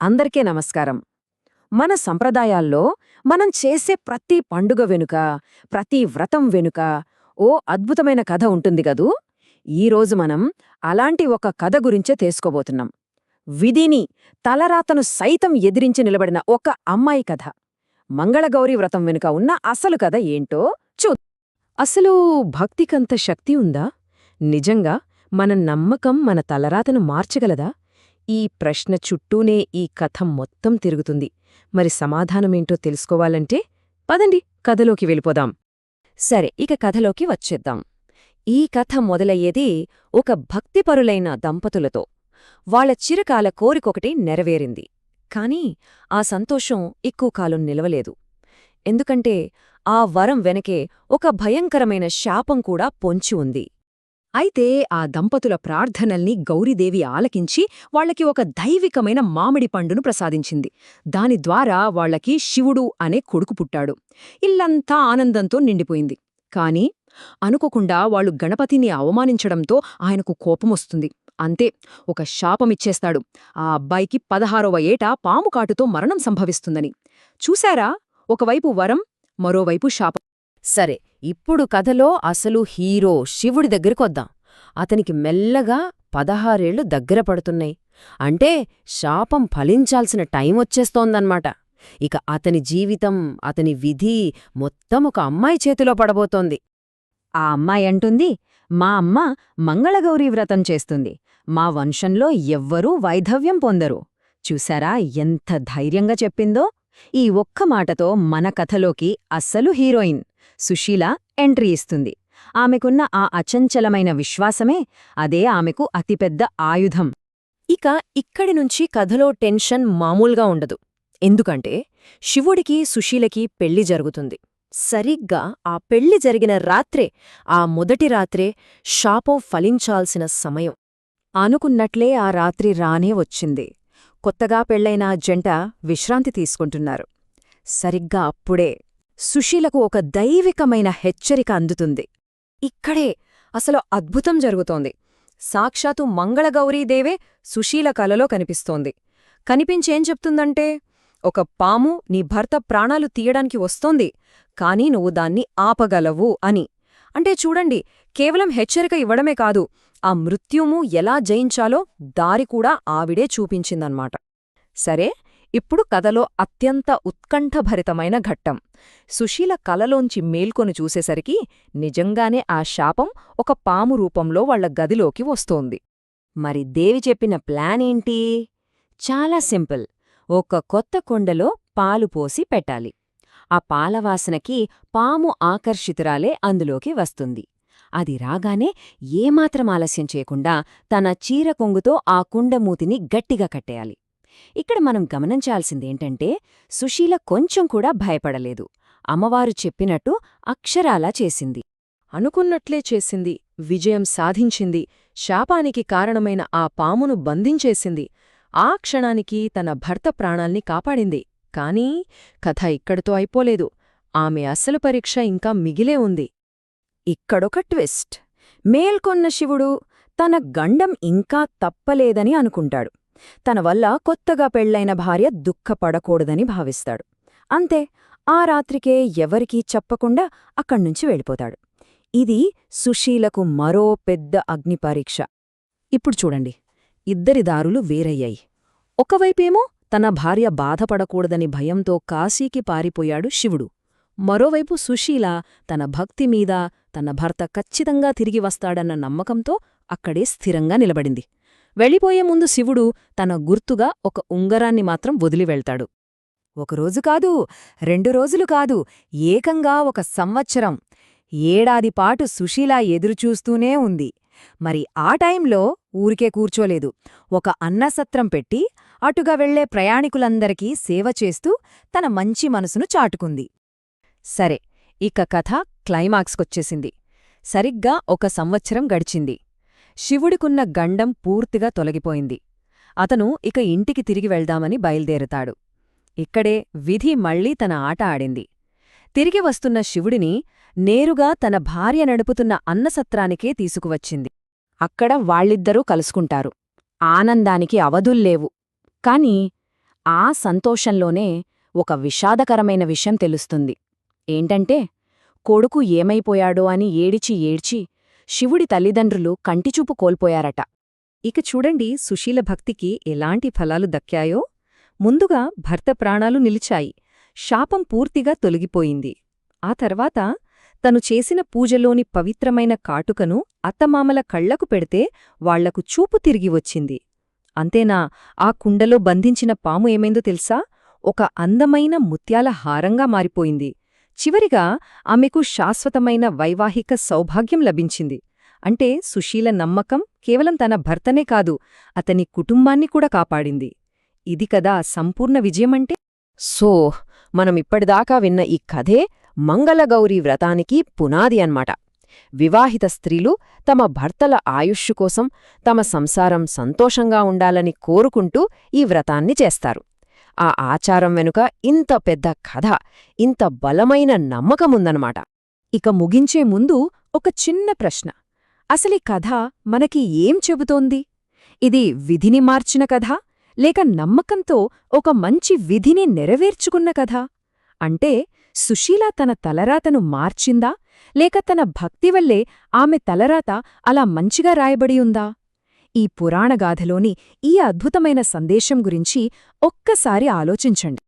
అందరికీ నమస్కారం. మన సంప్రదాయాల్లో మనం చేసే ప్రతి పండుగ వెనుక ప్రతి వ్రతం వెనుక ఓ అద్భుతమైన కథ ఉంటుంది గదూ ఈరోజు మనం అలాంటి ఒక కథ గురించే తెలుసుకోబోతున్నాం. విధిని తలరాతను సైతం ఎదిరించి నిలబడిన ఒక అమ్మాయి కథ. మంగళగౌరి వ్రతం వెనుక ఉన్న అసలు కథ ఏంటో చూ అసలు భక్తికంత శక్తి ఉందా? నిజంగా మన నమ్మకం మన తలరాతను మార్చగలదా? ఈ ప్రశ్న చుట్టూనే ఈ కథ మొత్తం తిరుగుతుంది. మరి సమాధానమేంటో తెలుసుకోవాలంటే పదండి కథలోకి వెళ్ళిపోదాం. సరే ఇక కథలోకి వచ్చేద్దాం. ఈ కథ మొదలయ్యేది ఒక భక్తిపరులైన దంపతులతో. వాళ్ళ చిరకాల కోరికొకటి నెరవేరింది. కాని ఆ సంతోషం ఎక్కువ కాలం నిలవలేదు. ఎందుకంటే ఆ వరం వెనకే ఒక భయంకరమైన శాపం కూడా పొంచి ఉంది. అయితే ఆ దంపతుల ప్రార్థనల్ని గౌరీదేవి ఆలకించి వాళ్ళకి ఒక దైవికమైన మామిడి పండును ప్రసాదించింది. దాని ద్వారా వాళ్ళకి శివుడు అనే కొడుకు పుట్టాడు. ఇల్లంతా ఆనందంతో నిండిపోయింది. కాని అనుకోకుండా వాళ్ళు గణపతిని అవమానించడంతో ఆయనకు కోపమొస్తుంది. అంతే ఒక శాపమిచ్చేస్తాడు. ఆ అబ్బాయికి పదహారవ ఏట పాముకాటుతో మరణం సంభవిస్తుందని. చూశారా? ఒకవైపు వరం మరోవైపు శాపం. సరే ఇప్పుడు కథలో అసలు హీరో శివుడి దగ్గరికొద్దాం అతనికి మెల్లగా పదహారేళ్ళు దగ్గర పడుతున్నాయి. అంటే శాపం ఫలించాల్సిన టైం వచ్చేస్తోందన్నమాట. ఇక అతని జీవితం అతని విధి మొత్తం ఒక అమ్మాయి చేతిలో పడబోతోంది. ఆ అమ్మాయి అంటుంది మా అమ్మ మంగళగౌరీ వ్రతం చేస్తుంది. మా వంశంలో ఎవ్వరూ వైధవ్యం పొందరు. చూశారా ఎంత ధైర్యంగా చెప్పిందో? ఈ ఒక్క మాటతో మన కథలోకి అస్సలు హీరోయిన్ సుశీల ఎంట్రీ ఇస్తుంది. ఆమెకున్న ఆ అచంచలమైన విశ్వాసమే అదే ఆమెకు అతిపెద్ద ఆయుధం. ఇక ఇక్కడి నుంచి కథలో టెన్షన్ మామూలుగా ఉండదు. ఎందుకంటే శివుడికి సుశీలకి పెళ్ళి జరుగుతుంది. సరిగ్గా ఆ పెళ్ళి జరిగిన రాత్రే ఆ మొదటి రాత్రే శాపం ఫలించాల్సిన సమయం. అనుకున్నట్లే ఆ రాత్రి రానే వచ్చింది. కొత్తగా పెళ్ళైన జంట విశ్రాంతి తీసుకుంటున్నారు. సరిగ్గా అప్పుడే సుశీలకు ఒక దైవికమైన హెచ్చరిక అందుతుంది. ఇక్కడే అసలు అద్భుతం జరుగుతోంది. సాక్షాత్తు మంగళగౌరీదేవే సుశీల కలలో కనిపిస్తోంది. కనిపించేం చెప్తుందంటే ఒక పాము నీ భర్త ప్రాణాలు తీయడానికి వస్తోంది కాని నువ్వు దాన్ని ఆపగలవు అని. అంటే చూడండి కేవలం హెచ్చరిక ఇవ్వడమే కాదు ఆ మృత్యుము ఎలా జయించాలో దారి కూడా ఆవిడే చూపించిందన్నమాట. సరే ఇప్పుడు కథలో అత్యంత ఉత్కంఠభరితమైన ఘట్టం. సుశీల కలలోంచి మేల్కొని చూసేసరికి నిజంగానే ఆ శాపం ఒక పాము రూపంలో వాళ్ళ గదిలోకి వస్తోంది. మరి దేవి చెప్పిన ప్లానేంటి చాలా సింపుల్. ఒక కొత్త కొండలో పాలు పోసి పెట్టాలి. ఆ పాలవాసనకి పాము ఆకర్షితురాలే అందులోకి వస్తుంది. అది రాగానే ఏమాత్రం ఆలస్యం చేయకుండా తన చీర కొంగుతో ఆ కుండమూతిని గట్టిగా కట్టేయాలి. ఇక్కడ మనం గమనించాల్సిందేంటంటే సుశీల కొంచెం కూడా భయపడలేదు. అమ్మవారు చెప్పినట్టు అక్షరాలా చేసింది. అనుకున్నట్లే చేసింది విజయం సాధించింది శాపానికి కారణమైన ఆ పామును బంధించేసింది. ఆ క్షణానికి తన భర్త ప్రాణాల్ని కాపాడింది. కానీ కథ ఇక్కడితో అయిపోలేదు. ఆమె అసలు పరీక్ష ఇంకా మిగిలే ఉంది. ఇక్కడొక ట్విస్ట్. మేల్కొన్న శివుడు తన గండం ఇంకా తప్పలేదని అనుకుంటాడు. తన వల్ల కొత్తగా పెళ్ళైన భార్య దుఃఖపడకూడదని భావిస్తాడు. అంతే ఆ రాత్రికే ఎవరికీ చెప్పకుండా అక్కడ్నుంచి వెళ్ళిపోతాడు. ఇది సుశీలకు మరో పెద్ద అగ్నిపరీక్ష ఇప్పుడు చూడండి ఇద్దరి దారులు వేరయ్యాయి. ఒకవైపేమో తన భార్య బాధపడకూడదని భయంతో కాశీకి పారిపోయాడు శివుడు. మరోవైపు సుశీల తన భక్తిమీద తన భర్త ఖచ్చితంగా తిరిగి వస్తాడన్న నమ్మకంతో అక్కడే స్థిరంగా నిలబడింది. వెళ్ళిపోయే ముందు శివుడు తన గుర్తుగా ఒక ఉంగరాన్ని మాత్రం వదిలి వెళ్తాడు. ఒకరోజు కాదు రెండు రోజులు కాదు ఏకంగా ఒక సంవత్సరం. ఏడాదిపాటు సుశీల ఎదురుచూస్తూనే ఉంది. మరి ఆ టైంలో ఊరికే కూర్చోలేదు. ఒక అన్నసత్రం పెట్టి అటుగా వెళ్ళే ప్రయాణికులందరికీ సేవ చేస్తూ తన మంచి మనసును చాటుకుంది. సరే ఇక కథ క్లైమాక్స్కొచ్చేసింది. సరిగ్గా ఒక సంవత్సరం గడిచింది. శివుడికున్న గండం పూర్తిగా తొలగిపోయింది. అతను ఇక ఇంటికి తిరిగి వెళ్దామని బయల్దేరుతాడు. ఇక్కడే విధి మళ్ళీ తన ఆట ఆడింది. తిరిగి వస్తున్న శివుడిని నేరుగా తన భార్య నడుపుతున్న అన్నసత్రానికే తీసుకువచ్చింది. అక్కడ వాళ్ళిద్దరూ కలుసుకుంటారు. ఆనందానికి అవధుల్లేవు. కాని ఆ సంతోషంలోనే ఒక విషాదకరమైన విషయం తెలుస్తుంది. ఏంటంటే కొడుకు ఏమైపోయాడో అని ఏడిచి ఏడ్చి శివుడి తల్లిదండ్రులు కంటిచూపు కోల్పోయారట. ఇక చూడండి సుశీల భక్తికి ఎలాంటి ఫలాలు దక్కాయో. ముందుగా భర్త ప్రాణాలు నిలిచాయి. శాపం పూర్తిగా తొలగిపోయింది. ఆ తర్వాత తను చేసిన పూజలోని పవిత్రమైన కాటుకను అత్తమామల కళ్ళకు పెడితే వాళ్ళకు చూపు తిరిగి వచ్చింది. అంతేనా? ఆ కుండలో బంధించిన పాము ఏమైందో తెలుసా? ఒక అందమైన ముత్యాల హారంగా మారిపోయింది. చివరిగా ఆమెకు శాశ్వతమైన వైవాహిక సౌభాగ్యం లభించింది. అంటే సుశీల నమ్మకం కేవలం తన భర్తనే కాదు అతని కుటుంబాన్ని కూడా కాపాడింది. ఇది కదా సంపూర్ణ విజయమంటే? సో మనం ఇప్పటిదాకా విన్న ఈ కథే మంగళగౌరీ వ్రతానికి పునాది అన్మాట వివాహిత స్త్రీలు తమ భర్తల ఆయుష్షు కోసం తమ సంసారం సంతోషంగా ఉండాలని కోరుకుంటూ ఈ వ్రతాన్ని చేస్తారు. ఆ ఆచారం వెనుక ఇంత పెద్ద కథ ఇంత బలమైన నమ్మకముందనమాట. ఇక ముగించే ముందు ఒక చిన్న ప్రశ్న. అసలీ కథ మనకి ఏం చెబుతోంది? ఇది విధిని మార్చిన కథ లేక నమ్మకంతో ఒక మంచి విధిని నెరవేర్చుకున్న కథ? అంటే సుశీల తన తలరాతను మార్చిందా లేక తన భక్తి వల్లే ఆమె తలరాత అలా మంచిగా రాయబడి ఉందా? ఈ పురాణగాథలోని ఈ అద్భుతమైన సందేశం గురించి ఒక్కసారి ఆలోచించండి.